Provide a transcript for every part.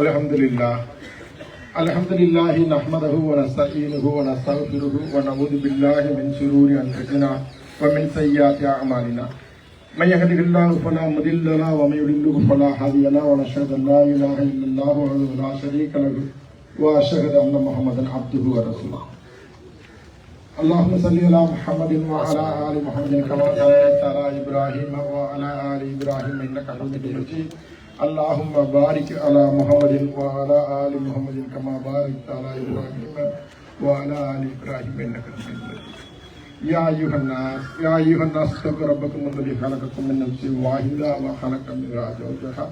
الحمد لله الحمد لله نحمده ونستعينه ونستغفره ونعوذ بالله من شرور انفسنا ومن سيئات اعمالنا. من يهده الله فلا مضل له ومن يضلل فلا هادي له ونشهد ان لا اله الا الله وحده لا شريك له واشهد ان محمدا عبده ورسوله. اللهم صل على محمد وعلى آل محمد كما صليت على إبراهيم وعلى آل إبراهيم إنك حميد مجيد. اللهم بارك على محمد وعلى آل محمد كما باركت على إبراهيم وعلى آل إبراهيم إنك حميد مجيد. يا أيها الناس يا أيها الناس اتقوا ربكم الذي خلقكم من نفس واحدة وخلق منها زوجها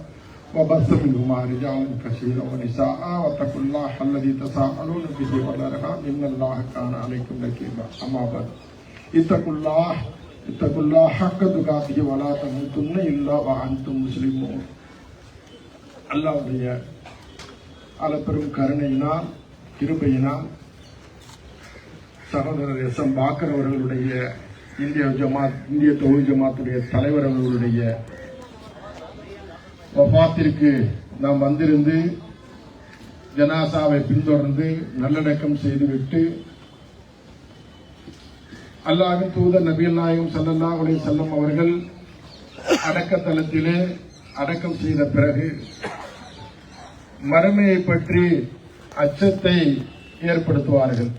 وبث منهما رجالا كثيرا ونساء واتقوا الله الذي تساءلون به والأرحام. إن الله كان عليكم رقيبا. أما بعد اتقوا الله اتقوا الله حق تقاته ولا تموتن إلا وأنتم مسلمون. அல்லாவுடைய அளப்பெரும் கருணையினால் கிருபையினால் சகோதரர் எஸ் எம் பாக்கர் அவர்களுடைய இந்திய ஜமாத் இந்திய தொழில் ஜமாத்துடைய தலைவர் அவர்களுடைய வபாத்திற்கு நாம் வந்திருந்து ஜனாசாவை பின்தொடர்ந்து நல்லடக்கம் செய்துவிட்டு அல்லாவின் தூதர் நபியல் நாயகம் சல்லல்லா அலைஹி செல்லம் அவர்கள் அடக்கத்தலத்திலே அடக்கம் செய்த பிறகு மறுமையை பற்றி அச்சத்தை ஏற்படுத்துவார்கள்.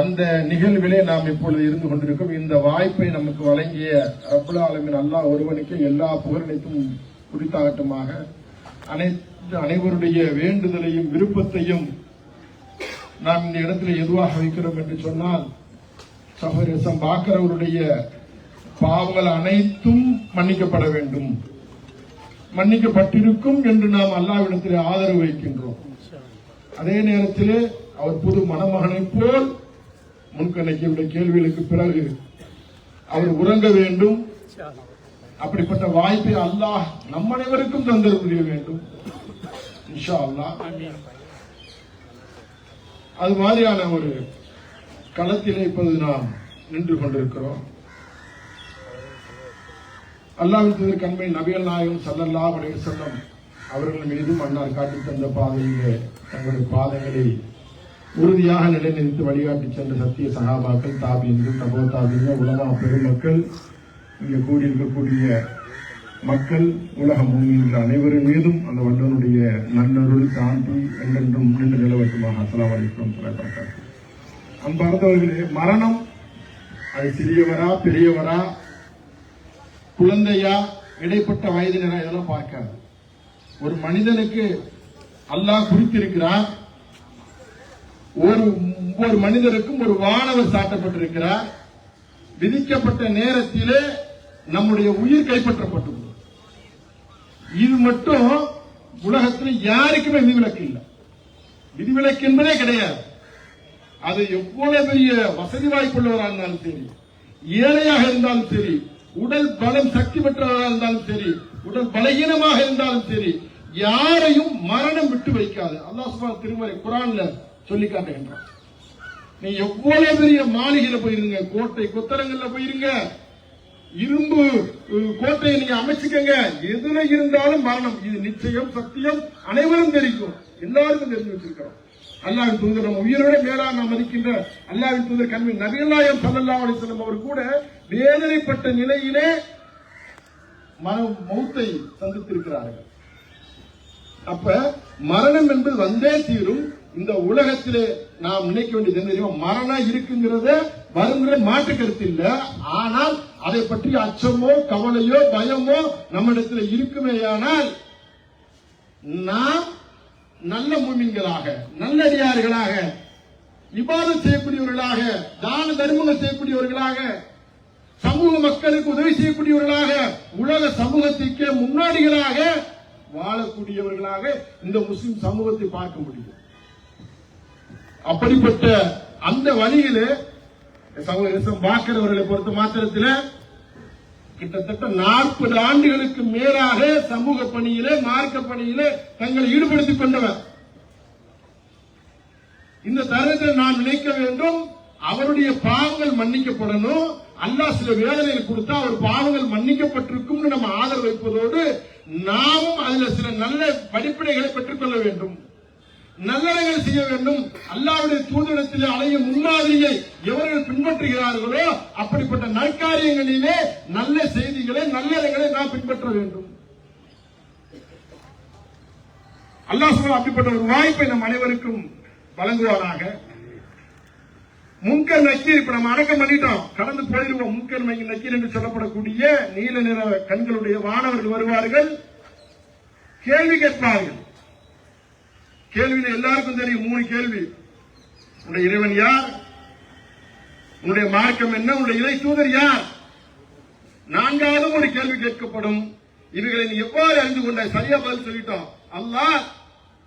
அந்த நிகழ்விலே நாம் இப்பொழுது இருந்து கொண்டிருக்கும் இந்த வாய்ப்பை நமக்கு வழங்கிய அப்துல் ஆலமின் அல்லாஹ் ஒருவனுக்கு எல்லா புகழனைத்தும் குறித்தாகட்டுமாக அனைத்து அனைவருடைய வேண்டுதலையும் விருப்பத்தையும் நாம் இந்த இடத்துல எதுவாக வைக்கிறோம் என்று சொன்னால் சகோதரசம் பாக்கிறவருடைய பாவங்கள் அனைத்தும் மன்னிக்கப்பட வேண்டும். மன்னிக்கப்பட்டிருக்கும் என்று நாம் அல்லாவிடத்தில் ஆதரவு வைக்கின்றோம். அதே நேரத்தில் அவர் புது மணமகனை போல் முன்கணக்கியுடைய கேள்விகளுக்கு பிறகு அவர் உறங்க வேண்டும். அப்படிப்பட்ட வாய்ப்பை அல்லாஹ் நம் அனைவருக்கும் தந்தர முடிய வேண்டும். இன்ஷா அல்லாஹ் அது மாதிரியான ஒரு களத்திலே இப்போது நாம் நின்று கொண்டிருக்கிறோம். அல்லாவின் தூதர் கண்மை நபியல் நாயகம் சல்லல்லா உடைய செல்லம் அவர்கள் மீதும் அன்னார் காட்டி தந்த பாதையிலே தங்களுடைய பாதங்களை உறுதியாக நிலைநிறுத்தி வழிகாட்டி சென்ற சத்திய சகாபாக்கள் தாபியங்கள் தபோ தாபியங்கள் உலமா பெருமக்கள் இங்கே கூடியிருக்கக்கூடிய மக்கள் உலக மூமியின் அனைவரின் மீதும் அந்த வல்லனுடைய நல்லருள் தாண்டி என்றென்றும் நின்று நிலவட்டுமாக அஸ்லாம் வலைக்கம் வரகாத்துஹு. அன்பார்ந்தவர்களே மரணம் அது சிறியவரா பெரியவரா குழந்தையா இடைப்பட்ட வயதினரா இதெல்லாம் பார்க்காது. ஒரு மனிதனுக்கு அல்லாஹ் குறித்திருக்கிறார். ஒரு ஒவ்வொரு மனிதருக்கும் ஒரு வானவர் சாட்டப்பட்டிருக்கிறார். விதிக்கப்பட்ட நேரத்திலே நம்முடைய உயிர் கைப்பற்றப்பட்டுள்ளது. இது மட்டும் உலகத்தில் யாருக்குமே விதிவிலக்கு இல்லை. விதிவிலக்கு என்பதே கிடையாது. அது எவ்வளவு பெரிய வசதி வாய்ப்புள்ளவராக இருந்தாலும் சரி ஏழையாக இருந்தாலும் சரி உடல் பலம் சக்தி பெற்றவராக இருந்தாலும் சரி உடல் பலகீனமாக இருந்தாலும் சரி யாரையும் மரணம் விட்டு வைக்காது. அல்லாஹ் திருமலை திருமறை குரான்ல சொல்லி காட்டுகின்றான். நீ எவ்வளவு பெரிய மாளிகையில போயிருங்க கோட்டை கொத்தரங்கள்ல போயிருங்க. இரும்பு கோட்டையை நீங்க அமைச்சுக்கங்க. எதுல இருந்தாலும் மரணம். இது நிச்சயம் சத்தியம் அனைவரும் தெரிவிக்கும். எல்லாருக்கும் தெரிஞ்சு வச்சிருக்கிறோம். அல்லாவின் தூதர் நம்ம உயிரோட மேலாக நாம் மதிக்கின்ற அல்லாவின் தூதர் கண்மை நபிகள்நாயம் சல்லல்லாஹு அலைஹி அவர் கூட வேதனைப்பட்ட நிலையிலே மன மௌத்தை சந்தித்திருக்கிறார்கள். அப்ப மரணம் என்பது வந்தே தீரும். இந்த உலகத்திலே நாம் நினைக்க வேண்டியது என்ன தெரியுமா? மரணம் இருக்குங்கிறத வருங்கிற மாற்று கருத்து இல்ல. ஆனால் அதை பற்றி அச்சமோ கவலையோ பயமோ நம்மிடத்தில் இருக்குமேயானால் நாம் நல்ல மூமின்களாக நல்லடியார்களாக இபாதம் செய்யக்கூடியவர்களாக தான தர்மங்கள் செய்யக்கூடியவர்களாக சமூக மக்களுக்கு உதவி செய்யக்கூடியவர்களாக உலக சமூகத்திற்கு முன்னாடிகளாக வாழக்கூடியவர்களாக இந்த முஸ்லிம் சமூகத்தை பார்க்க முடியும். அப்படிப்பட்ட அந்த வழியில சகோதரசம் பார்க்கிறவர்களை பொறுத்த மாத்திரத்தில் கிட்டத்தட்ட நாற்பது ஆண்டுகளுக்கு மேலாக சமூக பணியிலே மார்க்க பணியிலே தங்களை ஈடுபடுத்திக் கொண்டவர். இந்த தருணத்தில் நான் நினைக்க வேண்டும் அவருடைய பாவங்கள் மன்னிக்கப்படணும் அல்லாஹ் சில வேதனைகள் கொடுத்தா அவர் பாவங்கள் மன்னிக்கப்பட்டிருக்கும்னு நம்ம ஆதரவு வைப்பதோடு நாமும் அதுல சில நல்ல படிப்பினைகளை பெற்றுக்கொள்ள வேண்டும். நல்லடங்கள் செய்ய வேண்டும். அல்லாவுடைய தூதரத்தில் அலையும் முன்மாதிரியை எவர்கள் பின்பற்றுகிறார்களோ அப்படிப்பட்ட நற்காரியங்களிலே நல்ல செய்திகளை நல்லடங்களை நாம் பின்பற்ற வேண்டும். அல்லாஹ் அப்படிப்பட்ட ஒரு வாய்ப்பை நம் அனைவருக்கும் வழங்குவாராக. முன்கர் நக்கீர் இப்ப நம்ம அடக்கம் பண்ணிட்டோம். கடந்து போயிடுவோம். முன்கர் நக்கீர் என்று சொல்லப்படக்கூடிய நீல நிற கண்களுடைய வானவர்கள் வருவார்கள். கேள்வி கேட்பார்கள். கேள்வின்னு எல்லாருக்கும் தெரியும். மூணு கேள்வி. உன்னுடைய இறைவன் யார்? உன்னுடைய மார்க்கம் என்ன? உன்னுடைய இறை தூதர் யார்? நான்காவது ஒரு கேள்வி கேட்கப்படும். இவைகளை நீ எவ்வாறு அறிந்து கொண்டாய்? சரியா பதில் சொல்லிட்டோம். அல்லாஹ்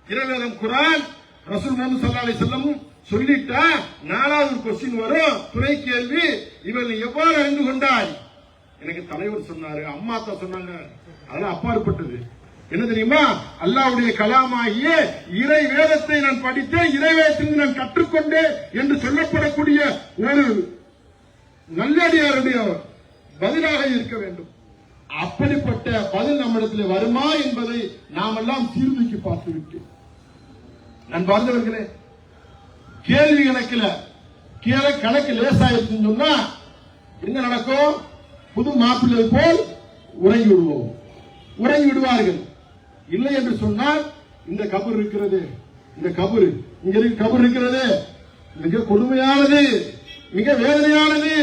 இறைவேதம் குரான் ரசூல் முகமது சல்லா அலி வஸல்லம் சொல்லிட்டா நாலாவது கொஸ்டின் வரும். துணை கேள்வி இவர்கள் நீ எவ்வாறு அறிந்து கொண்டாய்? எனக்கு தலைவர் சொன்னாரு அம்மா தான் சொன்னாங்க. அதெல்லாம் அப்பாற்பட்டது. என்ன தெரியுமா? அல்லாவுடைய கலாமாகிய இறை வேதத்தை நான் படித்தேன் இறை வேதத்திலிருந்து நான் கற்றுக்கொண்டேன் என்று சொல்லப்படக்கூடிய ஒரு நல்லடியாருடைய பதிலாக இருக்க வேண்டும். அப்படிப்பட்ட பதில் நம்மிடத்தில் வருமா என்பதை நாம் எல்லாம் சீர்தூக்கி பார்த்துவிட்டு நான் பார்ந்தவர்களே கேள்வி கணக்கில் கீழே கணக்கு லேசாயிருச்சுன்னு சொன்னா என்ன நடக்கும்? புது மாப்பிள்ளை போல் உறங்கி விடுவோம். உறங்கி விடுவார்கள். இல்லை என்று சொன்னால் இந்த கபர் இருக்கிறது. இந்த கபர் இங்க கபர் இருக்கிறது. மிக கொடுமையானது மிக வேதனையானது.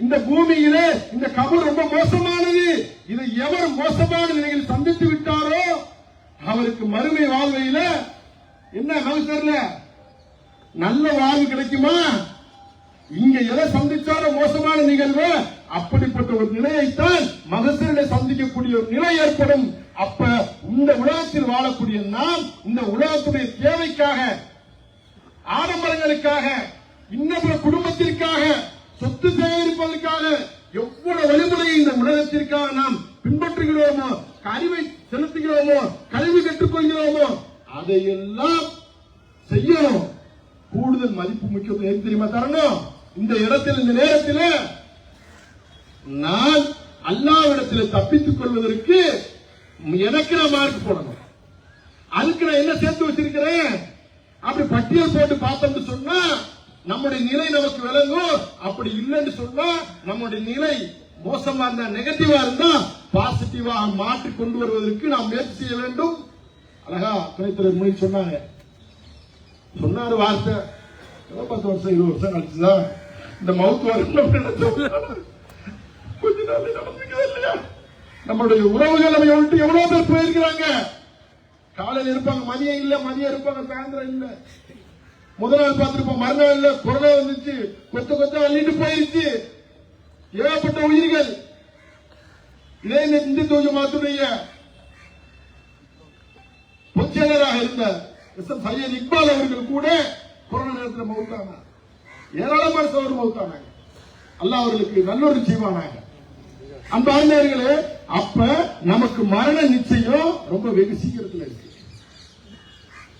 இந்த பூமியிலே இந்த கபர் ரொம்ப மோசமானது. இதை எவர் மோசமான நிலையில் சந்தித்து விட்டாரோ அவருக்கு மறுமை வாழ்வையில என்ன தெரியல நல்ல வாழ்வு கிடைக்குமா? இங்க எதை சந்திச்சாலும் மோசமான நிகழ்வு? அப்படிப்பட்ட ஒரு நிலையைத்தான் மகசூரிலே சந்திக்கக்கூடிய ஒரு நிலை ஏற்படும். அப்ப இந்த உலகத்தில் வாழக்கூடிய நாம் இந்த உலகத்துடைய தேவைக்காக ஆடம்பரங்களுக்காக இன்னொரு குடும்பத்திற்காக சொத்து சேகரிப்பதற்காக எவ்வளவு வழிமுறையை இந்த உலகத்திற்காக நாம் பின்பற்றுகிறோமோ அறிவை செலுத்துகிறோமோ கல்வி கற்றுக்கொள்கிறோமோ அதையெல்லாம் செய்யணும். கூடுதல் மதிப்பு முக்கியத்துவம் தெரியுமா தரணும்? இந்த இடத்தில் இந்த நேரத்தில் நான் அல்லாவிடத்தில் தப்பித்துக் கொள்வதற்கு எனக்கு நான் மார்க் போடணும். அதுக்கு நான் என்ன சேர்த்து வச்சிருக்கிறேன்? அப்படி பட்டியல் போட்டு பார்த்தோம்னு சொன்னா நம்முடைய நிலை நமக்கு விளங்கும். அப்படி இல்லைன்னு சொன்னா நம்முடைய நிலை மோசமா இருந்தா நெகட்டிவா இருந்தா பாசிட்டிவா மாற்றி கொண்டு வருவதற்கு நாம் முயற்சி செய்ய வேண்டும். அழகா துணைத்துறை மொழி சொன்னாங்க. சொன்னாரு வார்த்தை. பத்து வருஷம் இருபது வருஷம் கழிச்சுதான் இந்த மவுத்து வரும் கொஞ்ச நாள் நடந்துக்குது இல்லையா நம்மளுடைய உறவுகள் நம்ம விட்டு எவ்வளவு பேர் போயிருக்கிறாங்க? காலையில் இருப்பாங்க மதியம் இல்ல மதியம் இருப்பாங்க சாயந்தரம் இல்ல. முதல் நாள் பார்த்திருப்போம் மறுநாள் இல்ல கொரோனா வந்துச்சு கொத்த கொத்த அள்ளிட்டு போயிருச்சு. ஏகப்பட்ட உயிர்கள். இதே இந்த இந்து மாத்துடைய பொச்சலராக இருந்த எஸ் எம் சையத் இக்பால் அவர்கள் கூட கொரோனா நேரத்தில் மவுத்தானாங்க ஏராளமான சோறு மவுத்தானாங்க. அல்ல அவர்களுக்கு நல்லொரு ஜீவானாங்க அந்த அப்ப நமக்கு மரண நிச்சயம் ரொம்ப வெகு சீக்கிரத்துல இருக்கு.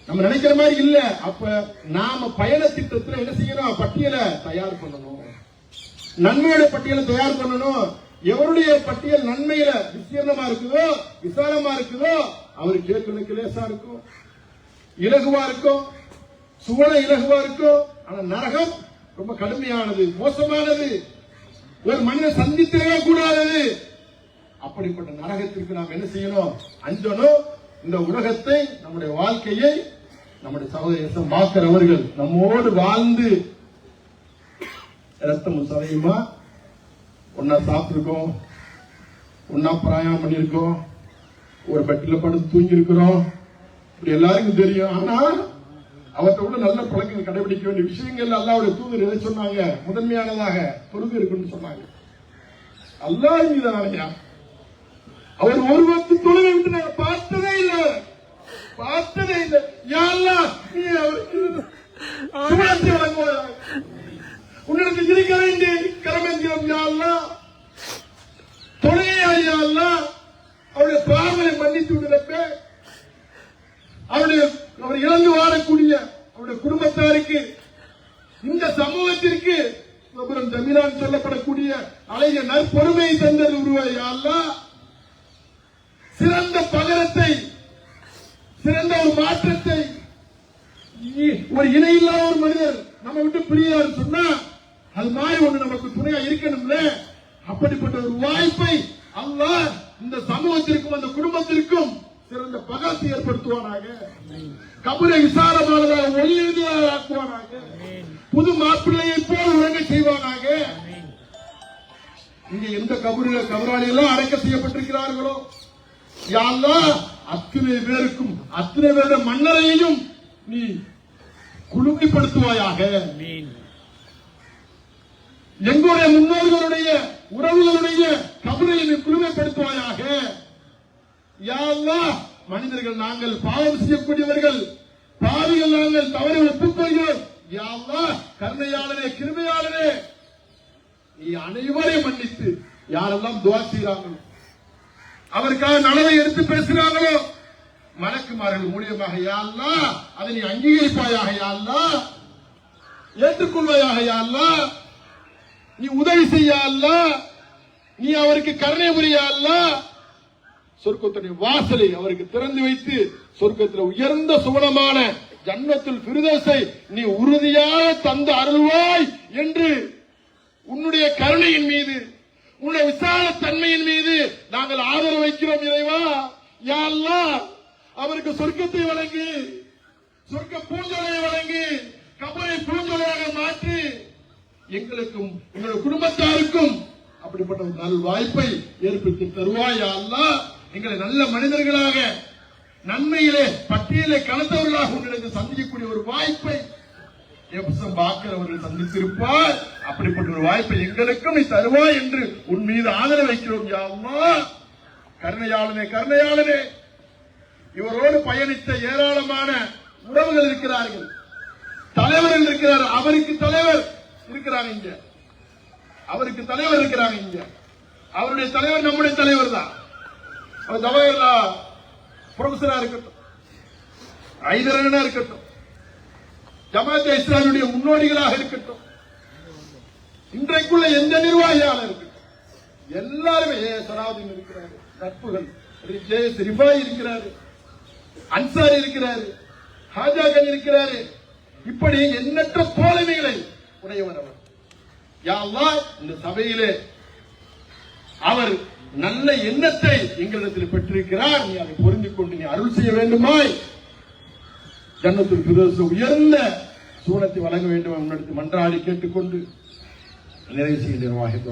நம்ம நினைக்கிற மாதிரி இல்ல. அப்ப நாம பயண திட்டத்துல என்ன செய்யணும்? பட்டியலை தயார் பண்ணணும். நன்மையோட பட்டியலை தயார் பண்ணணும். எவருடைய பட்டியல் நன்மையில விசீர்ணமா இருக்குதோ விசாலமா இருக்குதோ அவர் கேட்கணுக்கு லேசா இருக்கும். இலகுவா இருக்கும். சுவன இலகுவா இருக்கும். ஆனா நரகம் ரொம்ப கடுமையானது மோசமானது. ஒரு மனிதன் சந்தித்திடவே அப்படிப்பட்ட நரகத்திற்கு நாம் என்ன செய்யணும்? அஞ்சனும் இந்த உலகத்தை நம்முடைய வாழ்க்கையை நம்முடைய சகோதர மாக்கிறவர்கள் நம்மோடு வாழ்ந்து ரத்தமும் சதையுமா? ஒன்னா சாப்பிட்டுருக்கோம். ஒன்னா பிராயம் பண்ணியிருக்கோம். ஒரு பெட்டில படுத்து தூங்கியிருக்கிறோம். இப்படி எல்லாருக்கும் தெரியும். ஆனா அவற்றை விட நல்ல பழக்கங்கள் கடைபிடிக்க வேண்டிய விஷயங்கள் அல்லாவுடைய தூதர் எதை சொன்னாங்க? முதன்மையானதாக பொறுப்பு இருக்குன்னு சொன்னாங்க. அல்லாஹ் மீது அவர் ஒரு வந்து தொழுகை விட்டு நாங்க பார்த்ததே இல்ல. பார்த்ததே இல்ல. யாரெல்லாம் நீ அவருக்கு சுமணத்தை உன்னிடத்தில் இருக்க வேண்டிய கரமேந்திரம் யாரெல்லாம் தொழுகையா யாரெல்லாம் அவருடைய பாவங்களை மன்னித்து விடுறப்ப அவருடைய அவர் இழந்து வாழக்கூடிய அவருடைய குடும்பத்தாருக்கு இந்த சமூகத்திற்கு அப்புறம் ஜமீரான் சொல்லப்படக்கூடிய அழகிய நற்பொறுமையை தந்தது உருவாயா? சிறந்த பகரத்தை சிறந்த ஒரு மாற்றத்தை இ- ஒரு இணையில்லாத ஒரு மனிதர் நம்ம விட்டு பிரியார் சொன்னா அது மாதிரி ஒண்ணு நமக்கு துணையா இருக்கணும்ல? அப்படிப்பட்ட ஒரு வாய்ப்பை அல்லாஹ் இந்த சமூகத்திற்கும் அந்த குடும்பத்திற்கும் சிறந்த பகத்தை ஏற்படுத்துவானாக. கபரை விசாரமானதாக ஒளியதாக ஆக்குவானாக புது மாப்பிள்ளையை போல் உறங்க செய்வானாக. இங்க எந்த கபரில கபராளி எல்லாம் அடக்க செய்யப்பட்டிருக்கிறார்களோ? அத்தனை பேருக்கும் அத்தனை பேர மன்னரையையும் நீ குளுமைப்படுத்துவாயாக எங்களுடைய முன்னோர்களுடைய உறவுகளுடைய கபரை நீ குளுமைப்படுத்துவாயாக யாழ்லா மனிதர்கள் நாங்கள் பாவம் செய்யக்கூடியவர்கள். பாவிகள் நாங்கள் தவறை ஒப்புக்கொள்கிறோம். யாழ்லா கருணையாளரே கிருமையாளரே நீ அனைவரையும் மன்னித்து யாரெல்லாம் துவா செய்கிறாங்களோ அவருக்காக நலவை எடுத்து பேசுகிறார்களோ? மலக்குமார்கள் மூலியமாக யாழ்லா அதை நீ அங்கீகரிப்பாயாக யாழ்லா ஏற்றுக்கொள்வாயாக யாழ்லா நீ உதவி செய்யால்லா நீ அவருக்கு கருணை புரிய அல்லா? சொர்க்கத்துடைய வாசலை அவருக்கு திறந்து வைத்து சொர்க்கத்தில் உயர்ந்த சுவனமான ஜன்னத்தில் பிரதேசை நீ உறுதியாக தந்து அருள்வாய் என்று உன்னுடைய கருணையின் மீது உன்னுடைய விசால தன்மையின் மீது நாங்கள் ஆதரவு வைக்கிறோம் இறைவா. யா அவருக்கு சொர்க்கத்தை வழங்கு சொர்க்க பூஞ்சொலையை வழங்கி கபரை பூஞ்சொலையாக மாற்றி எங்களுக்கும் எங்களுடைய குடும்பத்தாருக்கும் அப்படிப்பட்ட ஒரு நல் வாய்ப்பை ஏற்படுத்தி தருவாயா யா எங்களை நல்ல மனிதர்களாக நன்மையிலே பட்டியலை கலந்தவர்களாக உங்களுக்கு சந்திக்கக்கூடிய ஒரு வாய்ப்பை எப்சம் பாக்கர் அவர்கள் சந்தித்திருப்பார் அப்படிப்பட்ட ஒரு வாய்ப்பை எங்களுக்கும் நீ தருவாய் என்று உன் மீது ஆதரவு வைக்கிறோம் யா கருணையாளனே கருணையாளனே. இவரோடு பயணித்த ஏராளமான உறவுகள் இருக்கிறார்கள். தலைவர்கள் இருக்கிறார். அவருக்கு தலைவர் இருக்கிறாங்க இங்க. அவருக்கு தலைவர் இருக்கிறாங்க இங்க. அவருடைய தலைவர் நம்முடைய தலைவர் தான் அவர் தலைவர் ப்ரொஃபஸரா இருக்கட்டும். ஐதரனா இருக்கட்டும். ஜமாத் இஸ்லாமியுடைய முன்னோடிகளாக இருக்கட்டும். இன்றைக்குள்ள எந்த நிர்வாகியாளர் இருக்கட்டும். எல்லாருமே ஏ இருக்கிறாரு. நட்புகள். ரிபாய் இருக்கிறாரு. அன்சாரி இருக்கிறாரு. ஹாஜாக்கள் இருக்கிறாரு. இப்படி எண்ணற்ற தோழமைகளை உடையவர் அவர். யா இந்த சபையிலே அவர் நல்ல எண்ணத்தை எங்களிடத்தில் பெற்றிருக்கிறார். நீ அதை பொருந்திக் கொண்டு நீ அருள் செய்ய வேண்டுமாய். ஜன்னத்தில் பிரதோஷ உயர்ந்த சூழத்தை வழங்க வேண்டும் உன்னிடத்தில் மன்றாடி கேட்டுக்கொண்டு நிறைவு செய்ய நிர்வாகித்து